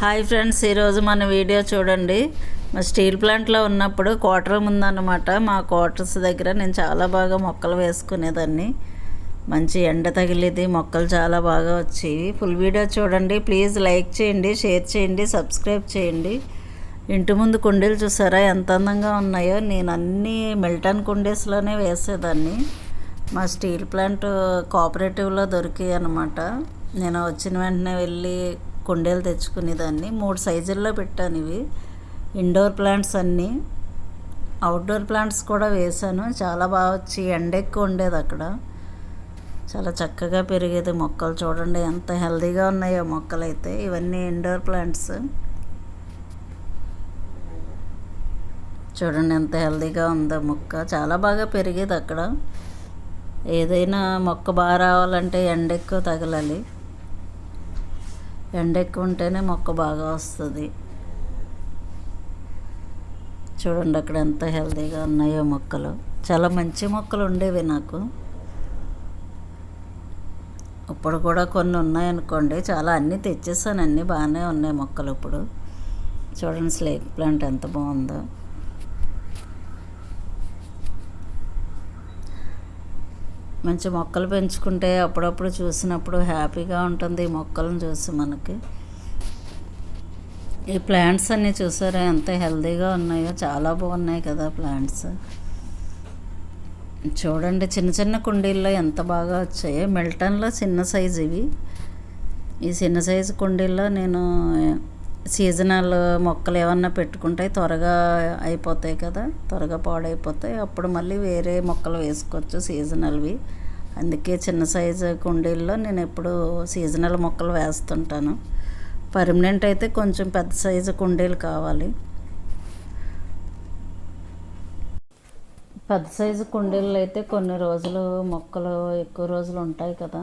Hi friends ఈరోజు మన video చూడండి. మా స్టీల్ ప్లాంట్లో ఉన్నప్పుడు క్వార్టర్ ఉందన్నమాట. మా క్వార్టర్స్ దగ్గర నేను చాలా బాగా మొక్కలు వేసుకునేదాన్ని. మంచి ఎండ తగిలేది మొక్కలు చాలా బాగా వచ్చేవి. ఫుల్ వీడియో చూడండి. ప్లీజ్ లైక్ చేయండి షేర్ చేయండి సబ్స్క్రైబ్ చేయండి. ఇంటి ముందు కుండీలు చూసారా? ఎంత అందంగా ఉన్నాయో. నేను అన్నీ మిల్టన్ కుండీస్లోనే వేసేదాన్ని. మా స్టీల్ ప్లాంట్ కోఆపరేటివ్లో దొరికాయి అనమాట నేను వచ్చిన వెంటనే వెళ్ళి కుండీలు తెచ్చుకునేదాన్ని. మూడు సైజుల్లో పెట్టాను ఇవి. ఇండోర్ ప్లాంట్స్ అన్నీ. అవుట్డోర్ ప్లాంట్స్ కూడా వేశాను. చాలా బాగా వచ్చి ఎండ ఎక్కువ ఉండేది అక్కడ. చాలా చక్కగా పెరిగేది మొక్కలు చూడండి. ఎంత హెల్దీగా ఉన్నాయో మొక్కలు అయితే ఇవన్నీ ఇండోర్ ప్లాంట్స్. చూడండి ఎంత హెల్దీగా ఉందో మొక్క. చాలా బాగా పెరిగేది అక్కడ. ఏదైనా మొక్క బాగా రావాలంటే ఎండ ఎక్కువ తగలాలి. ఎండ ఎక్కువ ఉంటేనే మొక్క బాగా వస్తుంది. చూడండి అక్కడ ఎంత హెల్తీగా ఉన్నాయో మొక్కలు. చాలా మంచి మొక్కలు ఉండేవి నాకు. ఇప్పుడు కూడా కొన్ని ఉన్నాయనుకోండి చాలా అన్నీ తెచ్చేసాను అన్నీ బాగానే ఉన్నాయి మొక్కలు ఇప్పుడు. చూడండి స్లేక్ ప్లాంట్ ఎంత బాగుందో. మంచి మొక్కలు పెంచుకుంటే అప్పుడప్పుడు చూసినప్పుడు హ్యాపీగా ఉంటుంది ఈ మొక్కలను చూసి మనకి. ఈ ప్లాంట్స్ అన్నీ చూసారా? ఎంత హెల్దీగా ఉన్నాయో చాలా బాగున్నాయి కదా ప్లాంట్స్. చూడండి చిన్న చిన్న కుండీల్లో ఎంత బాగా వచ్చాయో. మిల్టన్లో చిన్న సైజు ఇవి. ఈ చిన్న సైజు కుండీల్లో నేను సీజనల్ మొక్కలు ఏమన్నా పెట్టుకుంటే త్వరగా అయిపోతాయి కదా త్వరగా పాడైపోతాయి. అప్పుడు మళ్ళీ వేరే మొక్కలు వేసుకోవచ్చు సీజనల్వి. అందుకే చిన్న సైజు కుండీల్లో నేను ఎప్పుడు సీజనల్ మొక్కలు వేస్తుంటాను. పర్మనెంట్ అయితే కొంచెం పెద్ద సైజు కుండీలు కావాలి. పెద్ద సైజు కుండీలు అయితే కొన్ని రోజులు మొక్కలు ఎక్కువ రోజులు ఉంటాయి కదా.